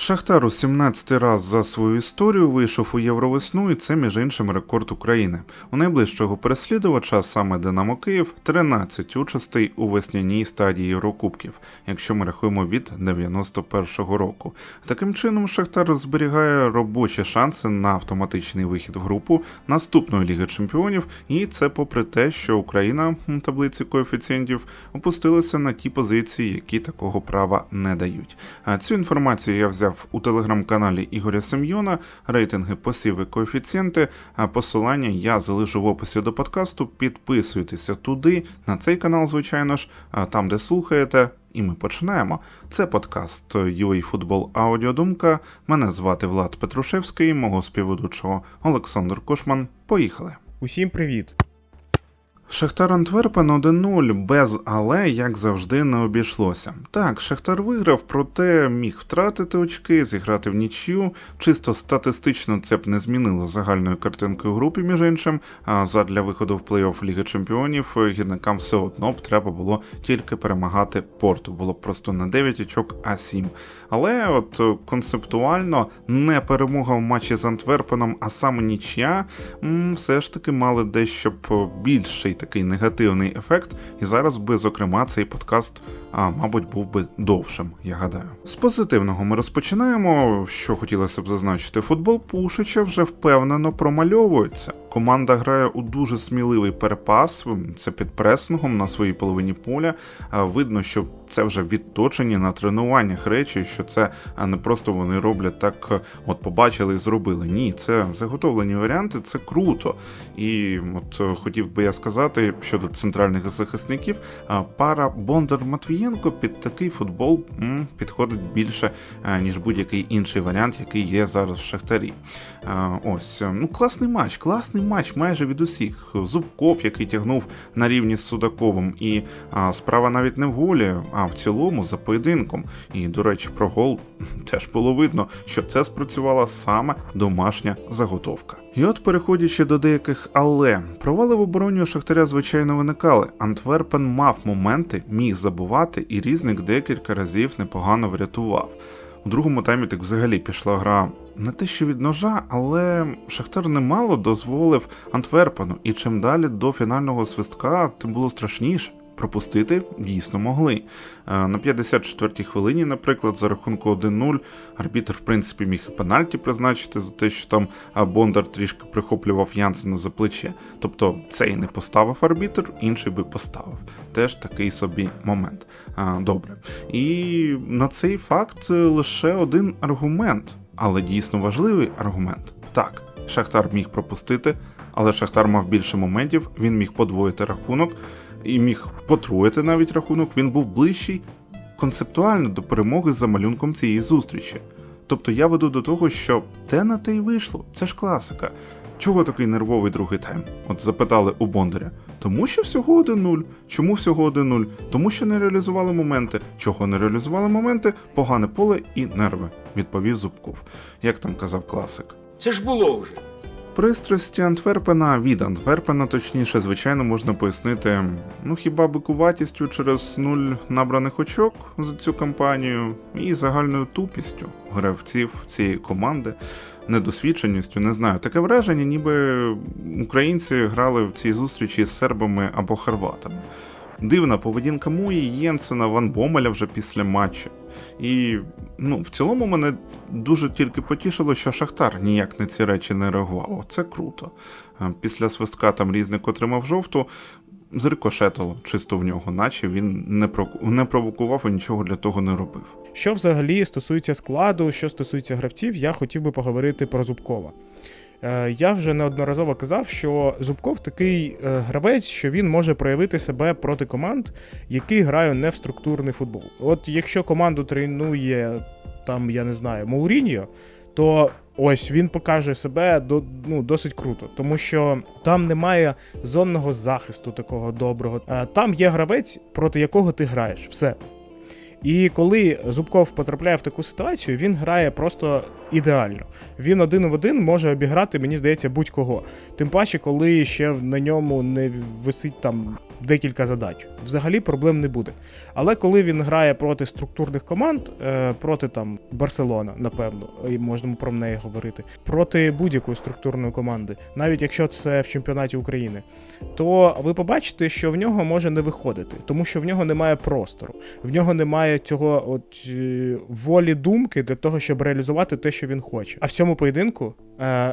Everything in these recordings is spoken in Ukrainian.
Шахтар у 17 раз за свою історію вийшов у Євровесну, і це між іншим рекорд України. У найближчого переслідувача саме Динамо Київ 13 участей у весняній стадії Єврокубків, якщо ми рахуємо від 91-го року. Таким чином, Шахтар зберігає робочі шанси на автоматичний вихід в групу наступної Ліги Чемпіонів, і це попри те, що Україна у таблиці коефіцієнтів опустилася на ті позиції, які такого права не дають. А цю інформацію я взяв у телеграм-каналі Ігоря Семйона. Рейтинги посіви коефіцієнти. А посилання я залишу в описі до подкасту. Підписуйтеся туди, на цей канал, звичайно ж, там, де слухаєте. І ми починаємо. Це подкаст UA Аудіодумка. Мене звати Влад Петрушевський, мого співведучого Олександр Кошман. Поїхали. Усім привіт! Шахтар Антверпен 1-0 без але, як завжди, не обійшлося. Так, Шахтар виграв, проте міг втратити очки, зіграти в нічю. Чисто статистично це б не змінило загальної картинки у групі, між іншим. А задля виходу в плей-офф Ліги Чемпіонів гірникам все одно б треба було тільки перемагати порту. Було б просто не 9 очок, а 7. Але от е, концептуально не перемога в матчі з Антверпеном, а саме нічия, м, все ж таки мали дещо б більший такий негативний ефект. І зараз би, зокрема, цей подкаст, а, мабуть, був би довшим, я гадаю. З позитивного ми розпочинаємо. Що хотілося б зазначити, футбол Пушича вже впевнено промальовується. Команда грає у дуже сміливий перепас, це під пресингом на своїй половині поля. Видно, що це вже відточені на тренуваннях речі, що це не просто вони роблять так, е, от побачили і зробили. Ні, це заготовлені варіанти, це круто. І от е, хотів би я сказати щодо центральних захисників, пара Бондар Матвієнко під такий футбол підходить більше, е, ніж будь-який інший варіант, який є зараз в Шахтарі. Ось ну класний матч, класний матч майже від усіх. Зубков, який тягнув на рівні з Судаковим, і а, справа навіть не в голі, а в цілому за поєдинком. І, до речі, про гол теж було видно, що це спрацювала саме домашня заготовка. І от, переходячи до деяких але, провали в обороні у Шахтаря, звичайно, виникали. Антверпен мав моменти, міг забувати, і різник декілька разів непогано врятував. У другому таймі так взагалі пішла гра не те, що від ножа, але Шахтар немало дозволив Антверпену, і чим далі до фінального свистка, тим було страшніше. Пропустити дійсно могли. Е, На 54-й хвилині, наприклад, за рахунку 1-0, арбітр, в принципі, міг і пенальті призначити за те, що там Бондар трішки прихоплював Янсена за плече. Тобто цей не поставив арбітр, інший би поставив. Теж такий собі момент. Добре. І на цей факт е, лише один аргумент, але дійсно важливий аргумент. Так, Шахтар міг пропустити, але Шахтар мав більше моментів, він міг подвоїти рахунок і міг потроїти навіть рахунок, він був ближчий концептуально до перемоги за малюнком цієї зустрічі. Тобто я веду до того, що те на те й вийшло, це ж класика. Чого такий нервовий другий тайм? От запитали у Бондаря. Тому що всього 1-0. Чому всього 1-0? Тому що не реалізували моменти. Чого не реалізували моменти? Погане поле і нерви, відповів Зубков. Як там казав класик. Це ж було вже. Пристрасті Антверпена від Антверпена, точніше, звичайно, можна пояснити, ну хіба бикуватістю через нуль набраних очок за цю кампанію і загальною тупістю гравців цієї команди, недосвідченістю, не знаю. Таке враження, ніби українці грали в цій зустрічі з сербами або хорватами. Дивна поведінка Муї, Єнсена, Ван Бомеля вже після матчу. І ну, в цілому мене дуже тільки потішило, що Шахтар ніяк на ці речі не реагував. Це круто. Е, Після свистка там різник отримав жовту, зрикошетило чисто в нього, наче він не, проку- не провокував і нічого для того не робив. Що взагалі стосується складу, що стосується гравців, я хотів би поговорити про Зубкова. Е, Я вже неодноразово казав, що Зубков такий е, гравець, що він може проявити себе проти команд, які грають не в структурний футбол. От якщо команду тренує там, я не знаю, Мауріньо, то ось він покаже себе до, ну, досить круто, тому що там немає зонного захисту такого доброго. Е, Там є гравець, проти якого ти граєш. Все. І коли Зубков потрапляє в таку ситуацію, він грає просто ідеально. Він один в один може обіграти, мені здається, будь-кого. Тим паче, коли ще на ньому не висить там декілька задач. Взагалі проблем не буде. Але коли він грає проти структурних команд, е, проти там Барселона, напевно, і можна про неї говорити, проти будь-якої структурної команди, навіть якщо це в чемпіонаті України, то ви побачите, що в нього може не виходити, тому що в нього немає простору, в нього немає цього от е, волі думки для того, щоб реалізувати те, що він хоче. А в цьому поєдинку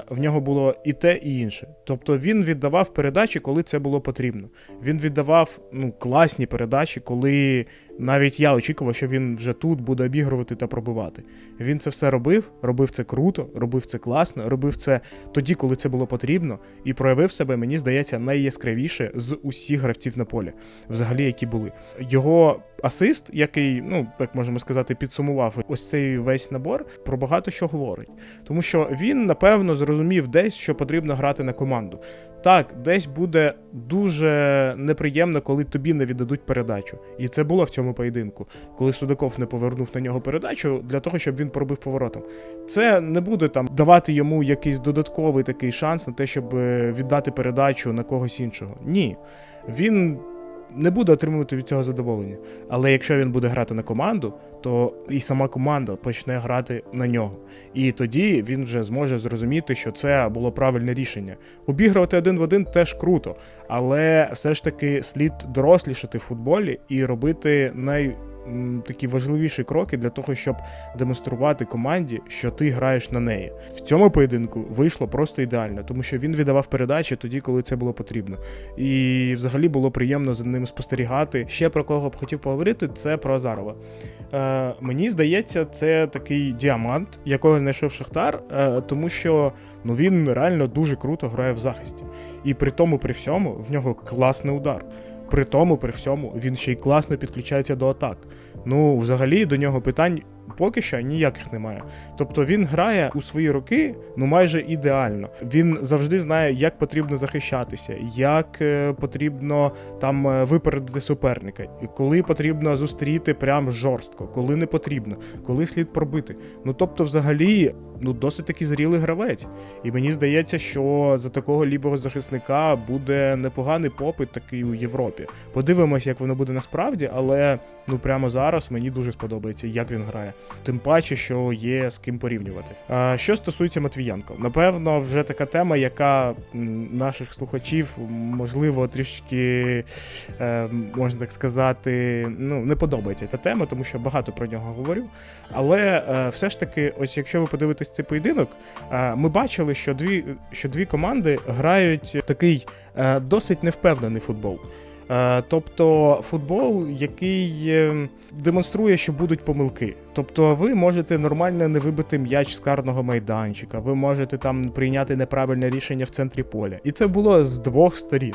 в нього було і те, і інше. Тобто він віддавав передачі, коли це було потрібно. Він віддавав ну, класні передачі, коли навіть я очікував, що він вже тут буде обігрувати та пробивати. Він це все робив, робив це круто, робив це класно, робив це тоді, коли це було потрібно, і проявив себе, мені здається, найяскравіше з усіх гравців на полі, взагалі, які були. Його асист, який, ну так можемо сказати, підсумував ось цей весь набор, про багато що говорить. Тому що він, напевно, зрозумів десь, що потрібно грати на команду. Так, десь буде дуже неприємно, коли тобі не віддадуть передачу. І це було в цьому поєдинку, коли Судаков не повернув на нього передачу для того, щоб він пробив поворотом. Це не буде там давати йому якийсь додатковий такий шанс на те, щоб е, віддати передачу на когось іншого. Ні. Він не буде отримувати від цього задоволення. Але якщо він буде грати на команду, то і сама команда почне грати на нього. І тоді він вже зможе зрозуміти, що це було правильне рішення. Обігрувати один в один теж круто, але все ж таки слід дорослішати в футболі і робити най. Такі важливіші кроки для того, щоб демонструвати команді, що ти граєш на неї. В цьому поєдинку вийшло просто ідеально, тому що він віддавав передачі тоді, коли це було потрібно. І взагалі було приємно за ним спостерігати. Ще про кого б хотів поговорити, це про Азарова. Е, мені здається, це такий діамант, якого знайшов Шахтар, е, тому що ну він реально дуже круто грає в захисті. І при тому, при всьому, в нього класний удар. При тому, при всьому, він ще й класно підключається до атак. Ну, взагалі, до нього питань поки що ніяких немає. Тобто він грає у свої роки ну майже ідеально. Він завжди знає, як потрібно захищатися, як е, потрібно там е, випередити суперника, і коли потрібно зустріти прям жорстко, коли не потрібно, коли слід пробити. Ну тобто, взагалі, ну досить таки зрілий гравець. І мені здається, що за такого лівого захисника буде непоганий попит такий у Європі. Подивимось, як воно буде насправді, але ну прямо зараз мені дуже сподобається, як він грає. Тим паче, що є з ким порівнювати. А, що стосується Матвієнко, напевно, вже така тема, яка наших слухачів, можливо, трішки, е, можна так сказати, ну, не подобається ця тема, тому що багато про нього говорю. Але е, все ж таки, ось якщо ви подивитесь цей поєдинок, ми бачили, що дві, що дві команди грають такий е, досить невпевнений футбол. Е, Тобто футбол, який е, демонструє, що будуть помилки. Тобто, ви можете нормально не вибити м'яч з карного майданчика, ви можете там прийняти неправильне рішення в центрі поля. І це було з двох сторін.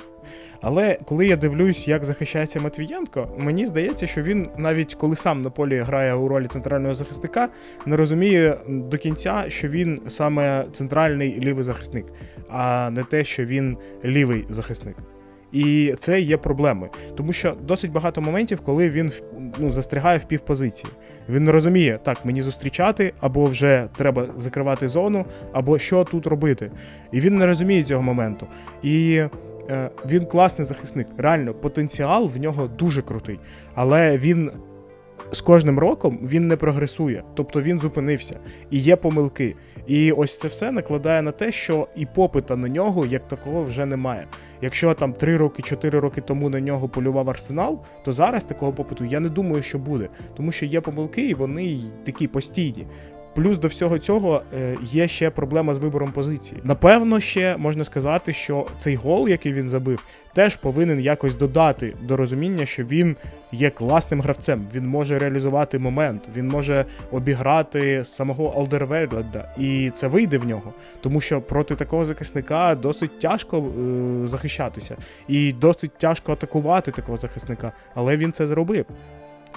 Але коли я дивлюсь, як захищається Матвієнко, мені здається, що він навіть коли сам на полі грає у ролі центрального захисника, не розуміє до кінця, що він саме центральний лівий захисник, а не те, що він лівий захисник. І це є проблемою, тому що досить багато моментів, коли він ну, застрягає в півпозиції. Він не розуміє, так, мені зустрічати, або вже треба закривати зону, або що тут робити. І він не розуміє цього моменту. І е, він класний захисник. Реально, потенціал в нього дуже крутий. Але він з кожним роком він не прогресує, тобто він зупинився, і є помилки. І ось це все накладає на те, що і попита на нього як такого вже немає. Якщо там 3 роки, 4 роки тому на нього полював арсенал, то зараз такого попиту я не думаю, що буде, тому що є помилки, і вони такі постійні. Плюс до всього цього е, є ще проблема з вибором позиції. Напевно, ще можна сказати, що цей гол, який він забив, теж повинен якось додати до розуміння, що він є класним гравцем. Він може реалізувати момент, він може обіграти самого Алдервегледа, і це вийде в нього. Тому що проти такого захисника досить тяжко е, захищатися, і досить тяжко атакувати такого захисника, але він це зробив.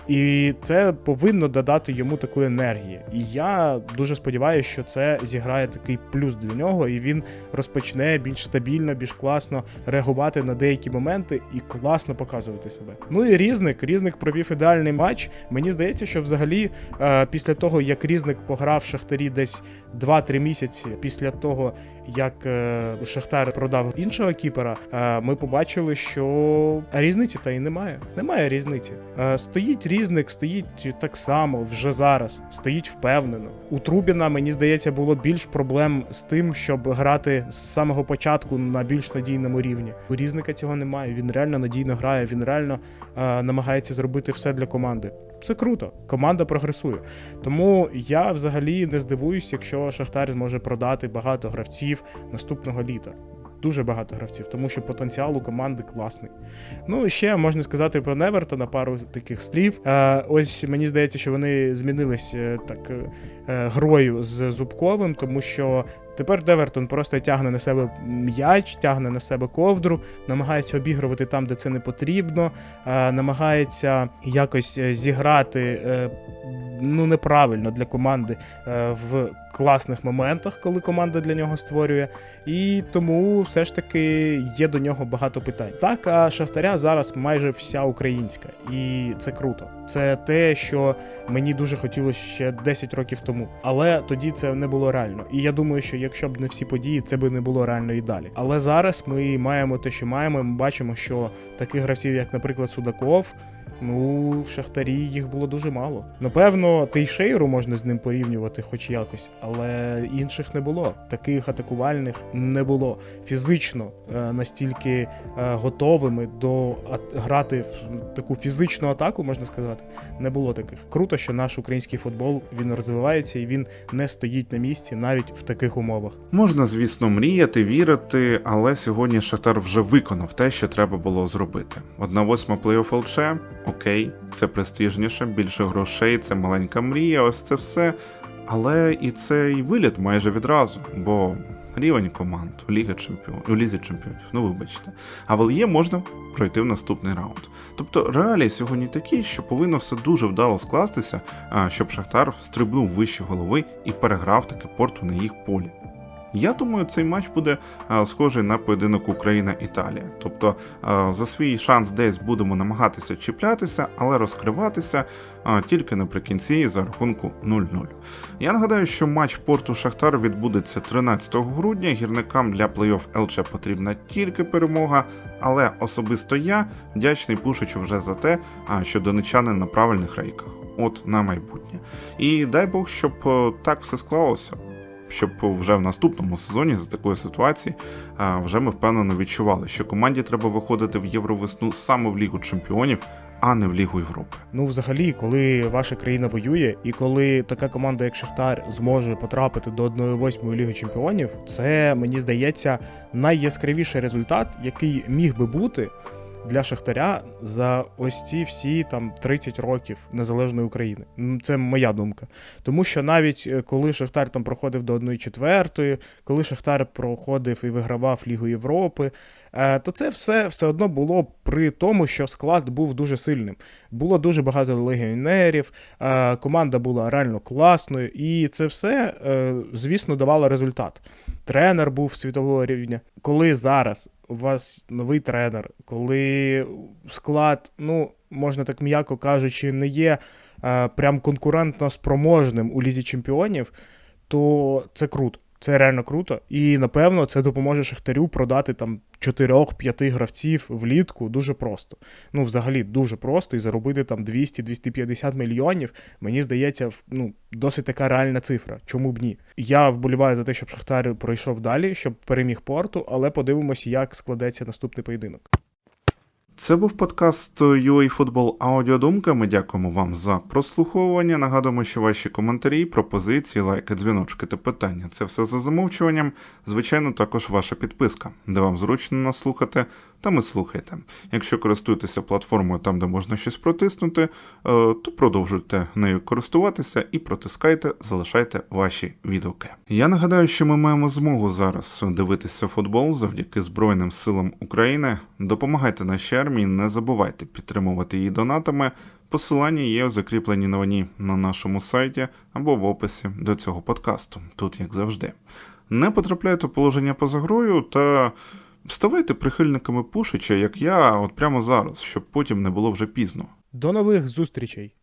І це повинно додати йому такої енергії. І я дуже сподіваюся, що це зіграє такий плюс для нього, і він розпочне більш стабільно, більш класно реагувати на деякі моменти і класно показувати себе. Ну і різник, різник провів ідеальний матч. Мені здається, що взагалі е, після того, як різник пограв в Шахтарі десь 2-3 місяці після того, як е, Шахтар продав іншого кіпера, е, ми побачили, що різниці та й немає. Немає різниці. Е, стоїть різник, стоїть так само вже зараз, стоїть впевнено. У Трубіна, мені здається, було більш проблем з тим, щоб грати з самого початку на більш надійному рівні. У різника цього немає. Він реально надійно грає, він реально намагається зробити все для команди. Це круто. Команда прогресує. Тому я взагалі не здивуюсь, якщо Шахтар зможе продати багато гравців наступного літа. Дуже багато гравців, тому що потенціал у команди класний. Ну і ще можна сказати про Невертона пару таких слів. Е, ось мені здається, що вони змінились е, так е, грою з Зубковим, тому що тепер Девертон просто тягне на себе м'яч, тягне на себе ковдру, намагається обігрувати там, де це не потрібно, е, намагається якось е, зіграти е, ну неправильно для команди в класних моментах, коли команда для нього створює. І тому все ж таки є до нього багато питань. Так, а Шахтаря зараз майже вся українська, і це круто. Це те, що мені дуже хотілося ще 10 років тому. Але тоді це не було реально. І я думаю, що якщо б не всі події, це би не було реально і далі. Але зараз ми маємо те, що маємо. Ми бачимо, що таких гравців, як, наприклад, Судаков. Ну, в Шахтарі їх було дуже мало. Напевно, Тейшейру можна з ним порівнювати, хоч якось, але інших не було. Таких атакувальних не було. Фізично е, настільки е, готовими до ат- грати в таку фізичну атаку, можна сказати, не було таких. Круто, що наш український футбол він розвивається і він не стоїть на місці навіть в таких умовах. Можна, звісно, мріяти, вірити, але сьогодні Шахтар вже виконав те, що треба було зробити. Одна восьма плей-офф ЛЧ, окей, це престижніше, більше грошей, це маленька мрія, ось це все. Але і цей виліт майже відразу, бо рівень команд у Ліги Чемпіонів, у Лізі Чемпіонів, ну вибачте. А в ЛЄ можна пройти в наступний раунд. Тобто реалії сьогодні такі, що повинно все дуже вдало скластися, щоб Шахтар стрибнув вище голови і переграв таки порту на їх полі. Я думаю, цей матч буде схожий на поєдинок Україна-Італія. Тобто за свій шанс десь будемо намагатися чіплятися, але розкриватися тільки наприкінці за рахунку 0-0. Я нагадаю, що матч порту Шахтар відбудеться 13 грудня. Гірникам для плей-офф ЛЧ потрібна тільки перемога, але особисто я вдячний Пушичу вже за те, що донечани на правильних рейках. От на майбутнє. І дай Бог, щоб е, так все склалося щоб вже в наступному сезоні за такої ситуації вже ми впевнено відчували, що команді треба виходити в Євровесну саме в Лігу Чемпіонів, а не в Лігу Європи. Ну, взагалі, коли ваша країна воює, і коли така команда, як Шахтар, зможе потрапити до 1-8 Ліги Чемпіонів, це мені здається найяскравіший результат, який міг би бути для Шахтаря за ось ці всі там 30 років незалежної України. Це моя думка. Тому що навіть е, коли Шахтар там проходив до 1-4, коли Шахтар проходив і вигравав Лігу Європи, е, то це все все одно було при тому, що склад був дуже сильним. Було дуже багато легіонерів, е, команда була реально класною, і це все, звісно, давало результат. Тренер був світового рівня. Коли зараз у вас новий тренер, коли склад, ну можна так м'яко кажучи, не є е, прям конкурентно спроможним у лізі чемпіонів, то це круто. Це реально круто. І напевно це допоможе Шахтарю продати там 4-5 гравців влітку дуже просто. Ну, взагалі, дуже просто, і заробити там 200-250 мільйонів. Мені здається, ну, досить така реальна цифра. Чому б ні? Я вболіваю за те, щоб Шахтар пройшов далі, щоб переміг порту, але подивимося, як складеться наступний поєдинок. Це був подкаст UA Football Аудіодумка. Ми дякуємо вам за прослуховування. Нагадуємо, що ваші коментарі, пропозиції, лайки, дзвіночки та питання це все за замовчуванням. Звичайно, також ваша підписка, де вам зручно нас слухати там і слухайте. Якщо користуєтеся платформою там, де можна щось протиснути, е, то продовжуйте нею користуватися і протискайте, залишайте ваші відгуки. Я нагадаю, що ми маємо змогу зараз дивитися футбол завдяки Збройним силам України. Допомагайте нашій армії, не забувайте підтримувати її донатами. Посилання є у закріпленій новині на нашому сайті або в описі до цього подкасту, тут як завжди. Не потрапляйте в положення поза грою та ставайте прихильниками Пушича, як я, от прямо зараз, щоб потім не було вже пізно. До нових зустрічей!